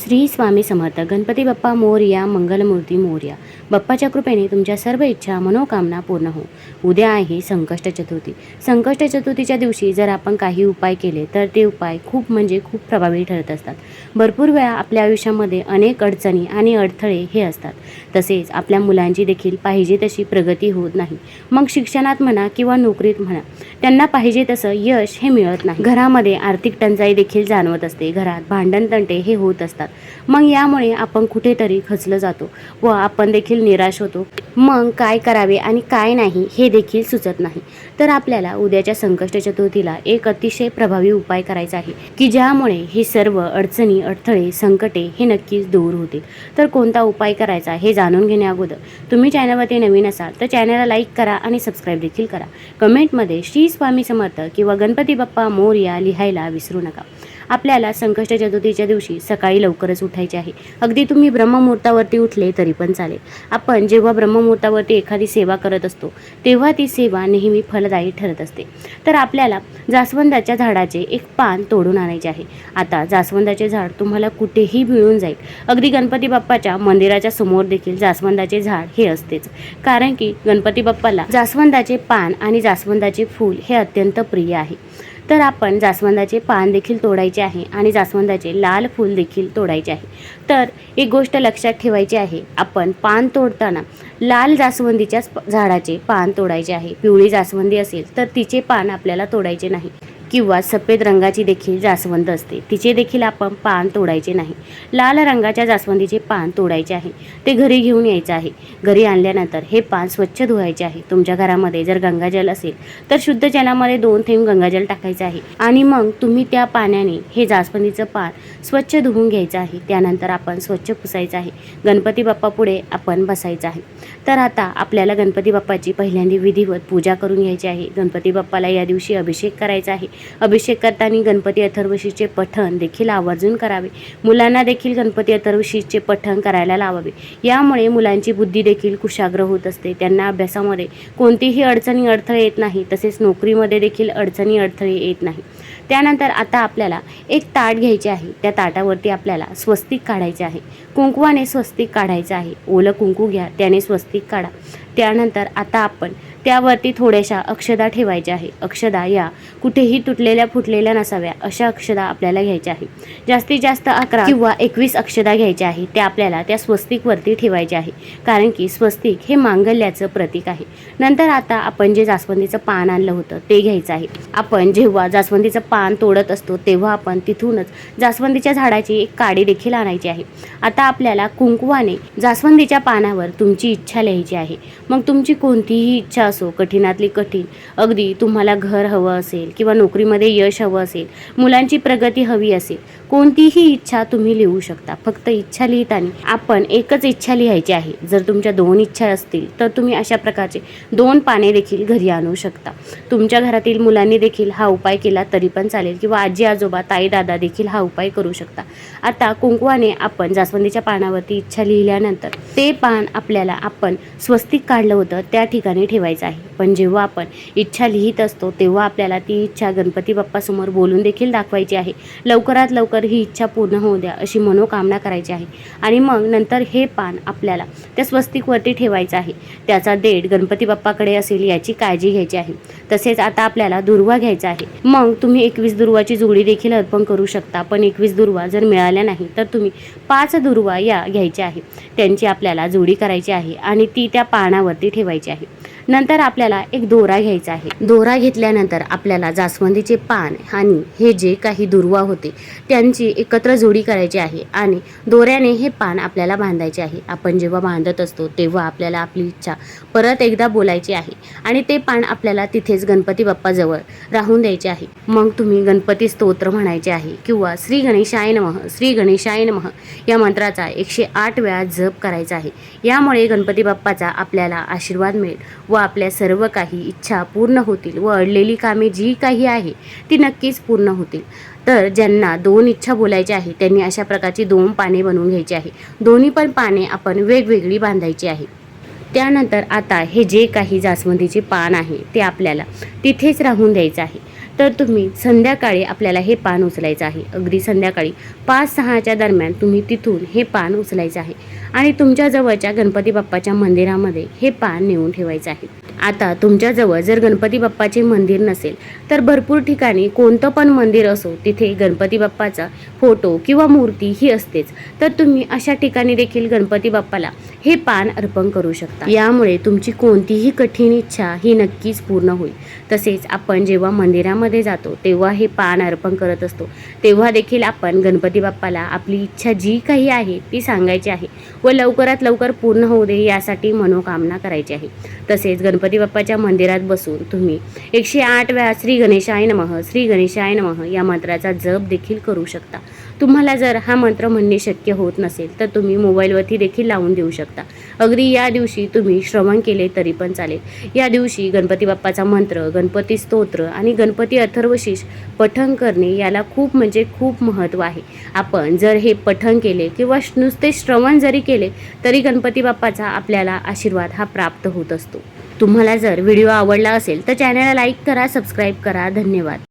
श्री स्वामी समर्थ. गणपती बाप्पा मोरया मंगलमूर्ती मोर्या. बाप्पाच्या कृपेने तुमच्या सर्व इच्छा मनोकामना पूर्ण हो. उद्या आहे संकष्ट चतुर्थी. संकष्ट चतुर्थीच्या दिवशी जर आपण काही उपाय केले तर ते उपाय खूप म्हणजे खूप प्रभावी ठरत असतात. भरपूर वेळा आपल्या आयुष्यामध्ये अनेक अडचणी आणि अडथळे हे असतात. तसेच आपल्या मुलांची देखील पाहिजे तशी प्रगती होत नाही. मग शिक्षणात म्हणा किंवा नोकरीत म्हणा त्यांना पाहिजे तसं यश हे मिळत नाही. घरामध्ये आर्थिक टंचाई देखील जाणवत असते. घरात भांडण तंटे हे होत असतात. मग यामुळे आपण कुठेतरी खचलं जातो व आपण देखील निराश होतो. मग काय करावे आणि काय नाही हे देखील सुचत नाही. तर आपल्याला उद्याच्या संकष्ट चतुर्थीला एक अतिशय प्रभावी उपाय करायचा आहे की ज्यामुळे हे सर्व अडचणी अडथळे संकटे हे नक्कीच दूर होतील. तर कोणता उपाय करायचा हे जाणून घेण्या अगोदर तुम्ही चॅनलवरती नवीन असाल तर चॅनलला लाईक करा आणि सबस्क्राईब देखील करा. कमेंटमध्ये श्री स्वामी समर्थ किंवा गणपती बाप्पा मोर्या लिहायला विसरू नका. आपल्याला संकष्ट चतुर्थीच्या दिवशी सकाळी लवकरच उठायचे आहे. अगदी तुम्ही ब्रह्ममुहूर्तावरती उठले तरी पण चालेल. आपण जेव्हा ब्रह्ममुहूर्तावरती एखादी सेवा करत असतो तेव्हा ती सेवा नेहमी फलदायी ठरत असते. तर आपल्याला जास्वंदाच्या झाडाचे एक पान तोडून आणायचे आहे. आता जास्वंदाचे झाड तुम्हाला कुठेही मिळून जाईल. अगदी गणपती बाप्पाच्या मंदिराच्या समोर देखील जास्वंदाचे झाड हे असतेच. कारण की गणपती बाप्पाला जास्वंदाचे पान आणि जास्वंदाचे फूल हे अत्यंत प्रिय आहे. तर आपण जास्वंदाचे पान देखील तोडायचे आहे आणि जास्वंदाचे लाल फूल देखील तोडायचे आहे. तर एक गोष्ट लक्षात ठेवायची आहे आपण पान तोडताना लाल जास्वंदीच्याच झाडाचे पान तोडायचे आहे. पिवळी जास्वंदी असेल तर तिचे पान आपल्याला तोडायचे नाही. किंवा सफेद रंगाची देखील जास्वंद असते. तिचे देखील आपण पान तोडायचे नाही. लाल रंगाच्या जास्वंदीचे पान तोडायचे आहे. ते घरी घेऊन यायचं आहे. घरी आणल्यानंतर हे पान स्वच्छ धुवायचे आहे. तुमच्या घरामध्ये जर गंगाजल असेल तर शुद्ध जलामध्ये दोन थेंब गंगाजल टाकायचं आहे. आणि मग तुम्ही त्या पाण्याने हे जास्वंदीचं पान स्वच्छ धुवून घ्यायचं आहे. त्यानंतर आपण स्वच्छ पुसायचं आहे. गणपती बाप्पा पुढे आपण बसायचं आहे. तर आता आपल्याला गणपती बाप्पाची पहिल्यांदा विधिवत पूजा करून घ्यायची आहे. गणपती बाप्पाला या दिवशी अभिषेक करायचा आहे. अभिषेक करताना गणपती अथर्वशीचे पठण देखील आवर्जून करावे. मुलांना देखील गणपती अथर्वशीचे पठण करायला लावावे. यामुळे मुलांची बुद्धी देखील कुशाग्र होत असते. त्यांना अभ्यासामध्ये कोणतीही अडचणी अडथळे येत नाही तसेच नोकरीमध्ये देखील अडचणी अडथळे येत नाही. त्यानंतर आता आपल्याला एक ताट घ्यायचे आहे. त्या ताटावरती आपल्याला स्वस्तिक काढायचे आहे. कुंकवाने स्वस्तिक काढायचं आहे. ओलं कुंकू घ्या त्याने स्वस्तिक काढा. त्यानंतर आता आपण त्यावरती थोड्याशा अक्षदा ठेवायच्या आहे. अक्षदा या कुठेही तुटलेल्या फुटलेल्या नसाव्या अशा अक्षदा आपल्याला घ्यायच्या आहे. जास्तीत जास्त अकरा किंवा एकवीस अक्षदा घ्यायच्या आहे. त्या आपल्याला त्या स्वस्तिकवरती ठेवायच्या आहे. कारण की स्वस्तिक हे मांगल्याचं प्रतीक आहे. नंतर आता आपण जे जास्वंदीचं पान आणलं होतं ते घ्यायचं आहे. आपण जेव्हा जास्वंदीचं पान पान तोडत असतो तेव्हा आपण तिथूनच जास्वंदीच्या झाडाची एक काडी देखील आणायची आहे. आता आपल्याला कुंकवाने जास्वंदीच्या पानावर तुमची इच्छा लिहायची आहे. मग तुमची कोणतीही इच्छा असो कठीणातली कठीण अगदी तुम्हाला घर हवं असेल किंवा नोकरीमध्ये यश हवं असेल मुलांची प्रगती हवी असेल कोणतीही इच्छा तुम्ही लिहू शकता. फक्त इच्छा लिहिताना आपण एकच इच्छा लिहायची आहे. जर तुमच्या दोन इच्छा असतील तर तुम्ही अशा प्रकारचे दोन पाने देखील घरी आणू शकता. तुमच्या घरातील मुलांनी देखील हा उपाय केला तरी पण चालेल. किंवा आजी आजोबा ताई दादा देखील हा उपाय करू शकता. आता कुंकवाने आपण जास्वंदीच्या पानावरती इच्छा लिहिल्यानंतर ते पान आपल्याला आपण स्वस्तिक काढलं होतं त्या ठिकाणी ठेवायचं आहे. पण जेव्हा आपण इच्छा लिहित असतो तेव्हा आपल्याला ती इच्छा गणपती बाप्पासमोर बोलून देखील दाखवायची आहे. लवकरात लवकर ही इच्छा पूर्ण होऊ द्या अशी मनोकामना करायची आहे. आणि मग नंतर हे पान आपल्याला त्या स्वस्तिकवरती ठेवायचं आहे. त्याचा देठ गणपती बाप्पाकडे असेल याची काळजी घ्यायची आहे. तसेच आता आपल्याला दुर्वा घ्यायचा आहे. मग तुम्ही एकवीस दुर्वाची जोडी देखील अर्पण करू शकता. पण एकवीस दुर्वा जर मिळाल्या नाही तर तुम्ही पाच दुर्वा या घ्यायच्या आहे त्यांची आपल्याला जोडी करायची आहे आणि ती त्या पानावरती ठेवायची आहे. नंतर आपल्याला एक दोरा घ्यायचा आहे. दोरा घेतल्यानंतर आपल्याला जास्वंदीचे पान आणि हे जे काही दुर्वा होते त्यांची एकत्र जोडी करायची आहे आणि दोऱ्याने हे पान आपल्याला बांधायचे आहे. आपण जेव्हा बांधत असतो तेव्हा आपल्याला आपली इच्छा परत एकदा बोलायची आहे आणि ते पान आपल्याला तिथेच गणपती बाप्पाजवळ राहून द्यायचे आहे. मग तुम्ही गणपती स्तोत्र म्हणायचे आहे किंवा श्री गणेशाय नमः श्री गणेशाय नमः या मंत्राचा एकशे आठ वेळा जप करायचा आहे. यामुळे गणपती बाप्पाचा आपल्याला आशीर्वाद मिळेल व आपल्या सर्व काही इच्छा पूर्ण होतील व अडलेली कामे जी काही आहे ती नक्कीच पूर्ण होतील. तर ज्यांना दोन इच्छा बोलायच्या आहे त्यांनी अशा प्रकारची दोन पाने बनवून घ्यायची आहे. दोन्ही पण पाने आपण वेगवेगळी बांधायची आहे. त्यानंतर आता हे जे काही जास्वंदीचे पान आहे ते आपल्याला तिथेच राहून द्यायचं आहे. तर तुम्ही संध्याकाळी आपल्याला हे पान उचलायचं आहे. अगदी संध्याकाळी पाच सहाच्या दरम्यान तुम्ही तिथून हे पान उचलायचं आहे. आणि तुमच्या जवळच्या गणपती बाप्पाच्या मंदिरामध्ये हे पान नेऊन ठेवायचं आहे. आता तुमच्याजवळ जर गणपती बाप्पाचे मंदिर नसेल तर भरपूर ठिकाणी कोणतं पण मंदिर असो तिथे गणपती बाप्पाचा फोटो किंवा मूर्ती ही असतेच. तर तुम्ही अशा ठिकाणी देखील गणपती बाप्पाला हे पान अर्पण करू शकता. यामुळे तुमची कोणतीही कठीण इच्छा ही नक्कीच पूर्ण होईल. तसेच आपण जेव्हा मंदिरामध्ये जातो तेव्हा हे पान अर्पण करत असतो. तेव्हा देखील आपण गणपती बाप्पाला आपली इच्छा जी काही आहे ती सांगायची आहे व लवकरात लवकर पूर्ण होऊ दे यासाठी मनोकामना करायची आहे. तसेच गणपती गणपती बाप्पाच्या मंदिरात बसून तुम्ही एकशे आठ वेळा श्री गणेशाय नमः श्री गणेशाय नमः या मंत्राचा जप देखील करू शकता. तुम्हाला जर हा मंत्र म्हणणे शक्य होत नसेल तर तुम्ही मोबाईलवरती देखील लावून देऊ शकता. अगदी या दिवशी तुम्ही श्रवण केले तरी पण चालेल. या दिवशी गणपती बाप्पाचा मंत्र गणपती स्तोत्र आणि गणपती अथर्वशीष पठण करणे याला खूप म्हणजे खूप महत्त्व आहे. आपण जर हे पठण केले किंवा नुसते श्रवण जरी केले तरी गणपती बाप्पाचा आपल्याला आशीर्वाद हा प्राप्त होत असतो. तुम्हाला जर व्हिडिओ आवडला असेल तर चॅनलला लाईक करा सबस्क्राईब करा. धन्यवाद.